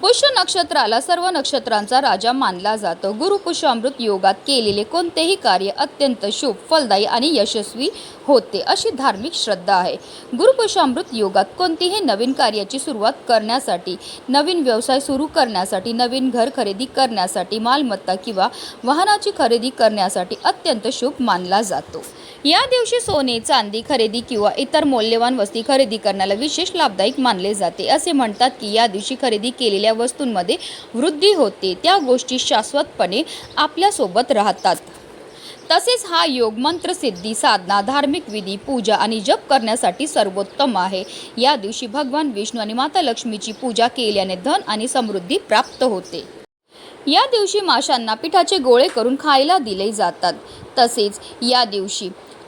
पुष्य नक्षत्राला सर्व नक्षत्रांचा राजा मानला जातो. गुरु पुष्य अमृत योगात केलेले कोणतेही कार्य अत्यंत शुभ फलदायी आणि यशस्वी होते अशी धार्मिक श्रद्धा आहे. गुरुपुष्य अमृत योगात कोणतीही नवीन कार्याची सुरुवात करण्यासाठी नवीन व्यवसाय सुरू करण्यासाठी नवीन घर खरेदी करण्यासाठी मालमत्ता किंवा वाहनाची खरेदी करण्यासाठी अत्यंत शुभ मानला जातो. या दिवशी सोने चांदी खरेदी किंवा इतर मौल्यवान वस्ती खरेदी करण्याला विशेष लाभदायक मानले जाते. असे म्हणतात की या दिवशी खरेदी केलेल्या वस्तूंमध्ये वृद्धी होते. त्या गोष्टी शाश्वतपणे आपल्यासोबत राहतात. तसेच हा योग मंत्रसिद्धी साधना धार्मिक विधी पूजा आणि जप करण्यासाठी सर्वोत्तम आहे. या दिवशी भगवान विष्णू आणि माता लक्ष्मीची पूजा केल्याने धन आणि समृद्धी प्राप्त होते. या दिवशी माशांना पिठाचे गोळे करून खायला दिले जातात. तसेच या दिवशी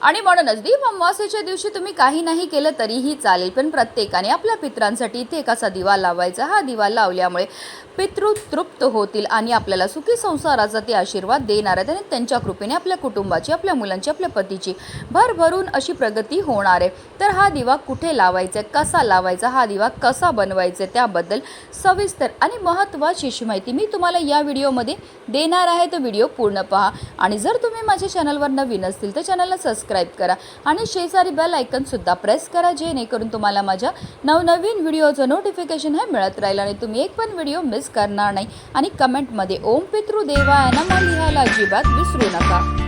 आणि म्हणूनच दीप अमावास्येच्या दिवशी तुम्ही काही नाही केलं तरीही चालेल पण प्रत्येकाने आपल्या पित्रांसाठी इथे एक असा दिवा लावायचा. हा दिवा लावल्यामुळे पितृ तृप्त होतील आणि आपल्याला सुखी संसाराचा ते आशीर्वाद देणार आहेत आणि त्यांच्या कृपेने आपल्या कुटुंबाची आपल्या मुलांची आपल्या पतीची भरभरून अशी प्रगती होणार आहे. तर हा दिवा कुठे लावायचा कसा लावायचा हा दिवा कसा बनवायचा त्याबद्दल सविस्तर आणि महत्त्वाची अशी माहिती मी तुम्हाला या व्हिडिओमध्ये देणार आहे. तर व्हिडिओ पूर्ण पहा. आणि जर तुम्ही माझ्या चॅनलवर नवीन असतील तर चॅनलला सबस्क्राईब करा आणि शेजारी बेल आयकनसुद्धा प्रेस करा जेणेकरून तुम्हाला माझ्या नवनवीन व्हिडिओचं नोटिफिकेशन हे मिळत राहील आणि तुम्ही एक पण व्हिडिओ मिस करणार नाही. आणि कमेंटमध्ये ओम पितृ देवाय नमा लिहायला अजिबात विसरू नका.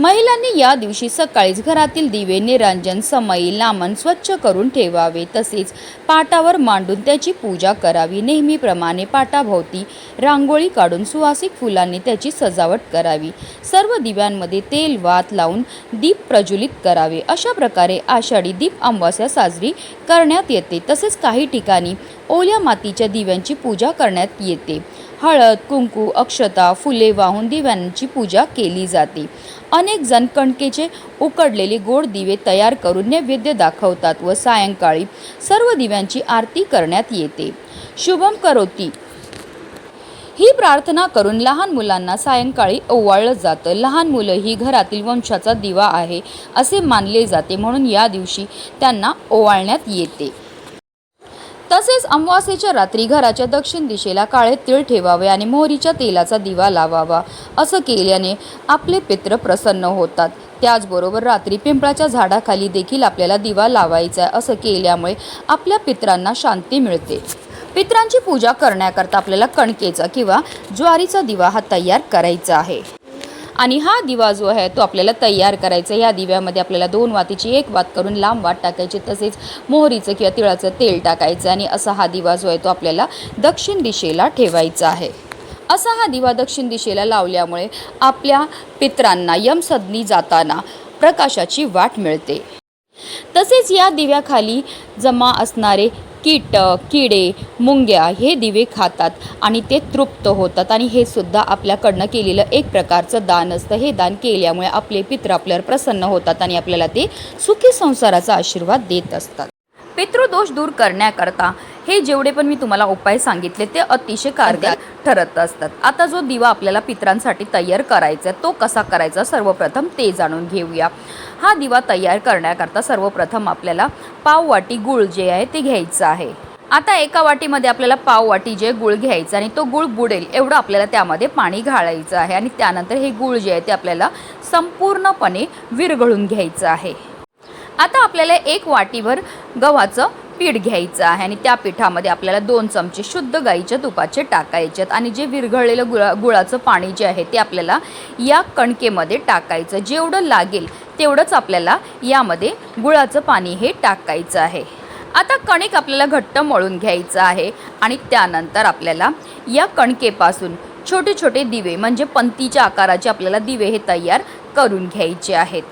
महिलांनी या दिवशी सकाळीच घरातील दिवे निरांजन समयी लांबण स्वच्छ करून ठेवावे. तसेच पाटावर मांडून त्याची पूजा करावी. नेहमीप्रमाणे पाटाभोवती रांगोळी काढून सुवासिक फुलांनी त्याची सजावट करावी. सर्व दिव्यांमध्ये तेल वात लावून दीप प्रज्वलित करावे. अशा प्रकारे आषाढी दीप अमावास्या साजरी करण्यात येते. तसेच काही ठिकाणी ओल्या मातीच्या दिव्यांची पूजा करण्यात येते. हळद कुंकू अक्षता फुले वाहून दिव्यांची पूजा केली जाते. अनेक जण कणकेचे उकडलेले गोड दिवे तयार करून नैवेद्य दाखवतात व सायंकाळी सर्व दिव्यांची आरती करण्यात येते. शुभम करोती. ही प्रार्थना करून लहान मुलांना सायंकाळी ओवाळलं जातं. लहान मुलं ही घरातील वंशाचा दिवा आहे असे मानले जाते म्हणून या दिवशी त्यांना ओवाळण्यात येते. तसेच अमावास्येच्या रात्री घराच्या दक्षिण दिशेला काळे तीळ ठेवावे आणि मोहरीच्या तेलाचा दिवा लावावा असं केल्याने आपले पित्र प्रसन्न होतात. त्याचबरोबर रात्री पिंपळाच्या झाडाखाली देखील आपल्याला दिवा लावायचा आहे असं केल्यामुळे आपल्या पित्रांना शांती मिळते. पित्रांची पूजा करण्याकरता आपल्याला कणकेचा किंवा ज्वारीचा दिवा हा तयार करायचा आहे. आणि हा दिवा जो आहे तो आपल्याला तयार करायचा या दिव्यामध्ये आपल्याला दोन वातीची एक वात करून लांब वात टाकायची तसेच मोहरीचं किंवा तिळाचं तेल टाकायचं आणि असा हा दिवा जो आहे तो आपल्याला दक्षिण दिशेला ठेवायचा आहे. असा हा दिवा दक्षिण दिशेला लावल्यामुळे आपल्या पित्रांना यमसदनी जाताना प्रकाशाची वाट मिळते. तसेच या दिव्याखाली जमा असणारे कीटक किडे मुंग्या हे दिवे खातात आणि ते तृप्त होतात. आणि हे सुद्धा आपल्याकडनं केलेलं एक प्रकारचं दान असतं. हे दान केल्यामुळे आपले पित्र आपल्यावर प्रसन्न होतात आणि आपल्याला ते सुखी संसाराचा आशीर्वाद देत असतात. पितृदोष दूर करण्याकरता हे जेवढे पण मी तुम्हाला उपाय सांगितले ते अतिशय कारगर ठरत असतात. आता जो दिवा आपल्याला पित्रांसाठी तयार करायचा आहे, तो कसा करायचा सर्वप्रथम ते जाणून घेऊया. हा दिवा तयार करण्याकरता सर्वप्रथम आपल्याला पाव वाटी गुळ जे आहे ते घ्यायचं आहे. आता एका वाटीमध्ये आपल्याला पाव वाटी जे गुळ घ्यायचं आणि तो गुळ बुडेल एवढं आपल्याला त्यामध्ये पाणी घालायचं आहे आणि त्यानंतर हे गुळ जे आहे ते आपल्याला संपूर्णपणे विरघळून घ्यायचं आहे. आता आपल्याला एक वाटीभर गव्हाचं पीठ घ्यायचं आहे आणि त्या पिठामध्ये आपल्याला दोन चमचे शुद्ध गाईच्या तुपाचे टाकायचे आहेत. आणि जे विरघळलेलं गुळा गुळाचं पाणी जे आहे ते आपल्याला या कणकेमध्ये टाकायचं जेवढं लागेल तेवढंच आपल्याला यामध्ये गुळाचं पाणी हे टाकायचं आहे. आता कणिक आपल्याला घट्ट मळून घ्यायचं आहे आणि त्यानंतर आपल्याला या कणकेपासून छोटे छोटे दिवे म्हणजे पंतीच्या आकाराचे आपल्याला दिवे हे तयार करून घ्यायचे आहेत.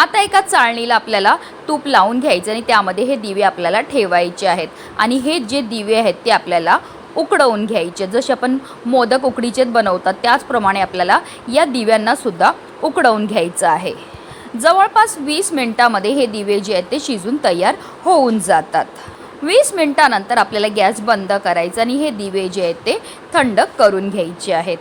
आता एका चाळणीला आपल्याला तूप लावून घ्यायचं आणि त्यामध्ये हे दिवे आपल्याला ठेवायचे आहेत. आणि हे जे दिवे आहेत ते आपल्याला उकडवून घ्यायचे. जसे आपण मोदक उकडीचेच बनवतात त्याचप्रमाणे आपल्याला या दिव्यांनासुद्धा उकडवून घ्यायचं आहे. जवळपास वीस मिनटामध्ये हे दिवे जे आहेत ते शिजून तयार होऊन जातात. वीस मिनटानंतर आपल्याला गॅस बंद करायचा आणि हे दिवे जे आहेत ते थंड करून घ्यायचे आहेत.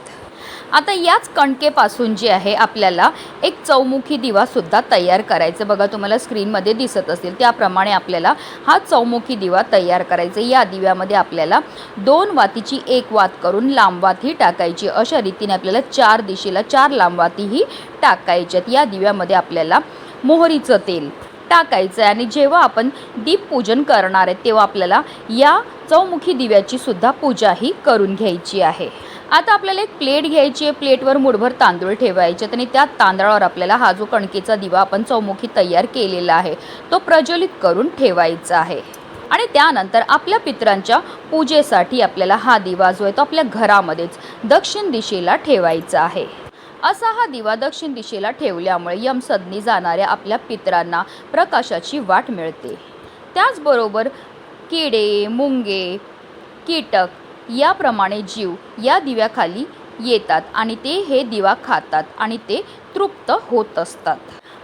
आता याच कणकेपासून जे आहे आपल्याला एक चौमुखी दिवासुद्धा तयार करायचं. बघा तुम्हाला स्क्रीनमध्ये दिसत असेल त्याप्रमाणे आपल्याला हा चौमुखी दिवा तयार करायचा. या दिव्यामध्ये आपल्याला दोन वातीची एक वात करून लांबवात ही टाकायची. अशा रीतीने आपल्याला चार दिशेला चार लांबवातीही टाकायच्यात या दिव्यामध्ये आपल्याला मोहरीचं तेल टाकायचं आहे आणि जेव्हा आपण दीपपूजन करणार आहे तेव्हा आपल्याला या चौमुखी दिव्याची सुद्धा पूजा ही करून घ्यायची आहे. आता आपल्याला एक प्लेट घ्यायची आहे. प्लेटवर मुठभर तांदूळ ठेवायचे आणि त्या तांदळावर आपल्याला हा जो कणकेचा दिवा आपण चौमुखी तयार केलेला आहे तो प्रज्वलित करून ठेवायचा आहे. आणि त्यानंतर आपल्या पित्रांच्या पूजेसाठी आपल्याला हा दिवा जो आहे तो आपल्या घरामध्येच दक्षिण दिशेला ठेवायचा आहे. असा हा दिवा दक्षिण दिशेला ठेवल्यामुळे यमसदनी जाणाऱ्या आपल्या पित्रांना प्रकाशाची वाट मिळते. त्याचबरोबर किडे मुंगे कीटक याप्रमाणे जीव या दिव्याखाली येतात आणि ते हे दिवा खातात आणि ते तृप्त होत असतात.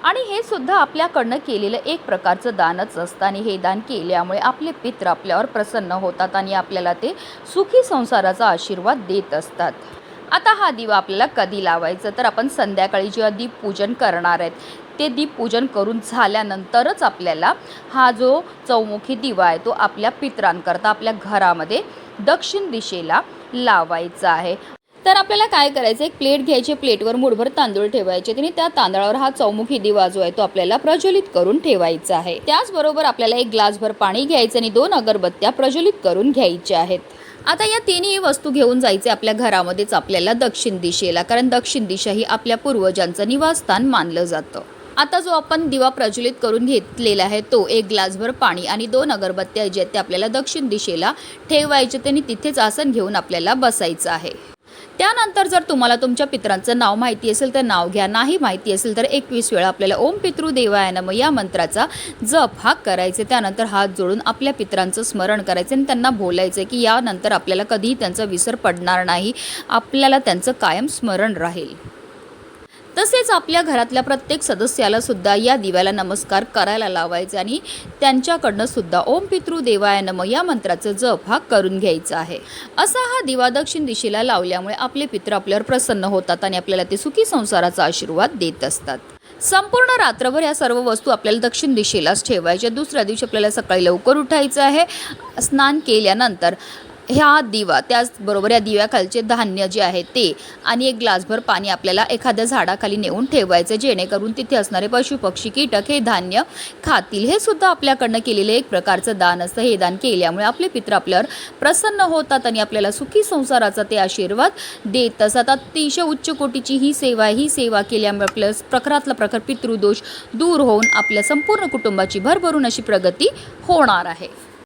आणि हे सुद्धा आपल्याकडनं केलेलं एक प्रकारचं दानच असतं आणि हे दान केल्यामुळे आपले पित्र आपल्यावर प्रसन्न होतात आणि आपल्याला ते सुखी संसाराचा आशीर्वाद देत असतात. आता हा दिवा आपल्याला कधी लावायचं? तर आपण संध्याकाळी जेव्हा दीपपूजन करणार आहेत ते दीपपूजन करून झाल्यानंतरच आपल्याला हा जो चौमुखी दिवा आहे तो आपल्या पित्रांकरता आपल्या घरामध्ये दक्षिण दिशेला लावायचा आहे. तर आपल्याला काय करायचं? एक प्लेट घ्यायची प्लेटवर मुठभर तांदूळ ठेवायचे. आणि त्या तांदळावर हा चौमुखी दिवा जो आहे तो आपल्याला प्रज्वलित करून ठेवायचा आहे. त्याचबरोबर आपल्याला एक ग्लासभर पाणी घ्यायचं आणि दोन अगरबत्त्या प्रज्वलित करून घ्यायच्या आहेत. आता या तिन्ही वस्तू घेऊन जायचे आपल्या घरामध्येच आपल्याला दक्षिण दिशेला कारण दक्षिण दिशा ही आपल्या पूर्वजांचं निवासस्थान मानलं जातं. आता जो आपण दिवा प्रज्वलित करून घेतलेला आहे तो एक ग्लासभर पाणी आणि दोन अगरबत्त्या जे आहेत ते आपल्याला दक्षिण दिशेला ठेवायचे आणि तिथेच आसन घेऊन आपल्याला बसायचं आहे. त्यानंतर जर तुम्हाला तुमच्या पित्रांचं नाव माहिती असेल तर नाव घ्या. नाही माहिती असेल तर एकवीस वेळा आपल्याला ओम पितृ देवाय नम या मंत्राचा जप हा करायचे. त्यानंतर हात जोडून आपल्या पित्रांचं स्मरण करायचं आणि त्यांना बोलायचं की यानंतर आपल्याला कधीही त्यांचा विसर पडणार नाही. आपल्याला त्यांचं कायम स्मरण राहील. तसेच आपल्या घरातल्या प्रत्येक सदस्याला सुद्धा या दिव्याला नमस्कार करायला लावायचे आणि त्यांच्याकडनं सुद्धा ओम पितृ देवाय नम या मंत्राचं जप हा करून घ्यायचा आहे. असा हा दिवा दक्षिण दिशेला लावल्यामुळे आपले पित्र आपल्यावर प्रसन्न होतात आणि आपल्याला ते सुखी संसाराचा आशीर्वाद देत असतात. संपूर्ण रात्रभर या सर्व वस्तू आपल्याला दक्षिण दिशेलाच ठेवायच्या. दुसऱ्या दिवशी आपल्याला सकाळी लवकर उठायचं आहे. स्नान केल्यानंतर ह्या दिवा त्याचबरोबर या दिव्याखालचे धान्य जे आहे ते आणि एक ग्लासभर पाणी आपल्याला एखाद्या झाडाखाली नेऊन ठेवायचं जेणेकरून तिथे असणारे पशु पक्षी कीटक हे धान्य खातील. हे सुद्धा आपल्याकडनं केलेलं एक प्रकारचं दान असतं. हे दान केल्यामुळे आपले पित्र आपल्यावर प्रसन्न होतात आणि आपल्याला सुखी संसाराचा ते आशीर्वाद देत असतात अतिशय उच्च कोटीची ही सेवा ही सेवा केल्यामुळे आपल्या प्रखरातला प्रखर पितृदोष दूर होऊन आपल्या संपूर्ण कुटुंबाची भरभरून अशी प्रगती होणार आहे.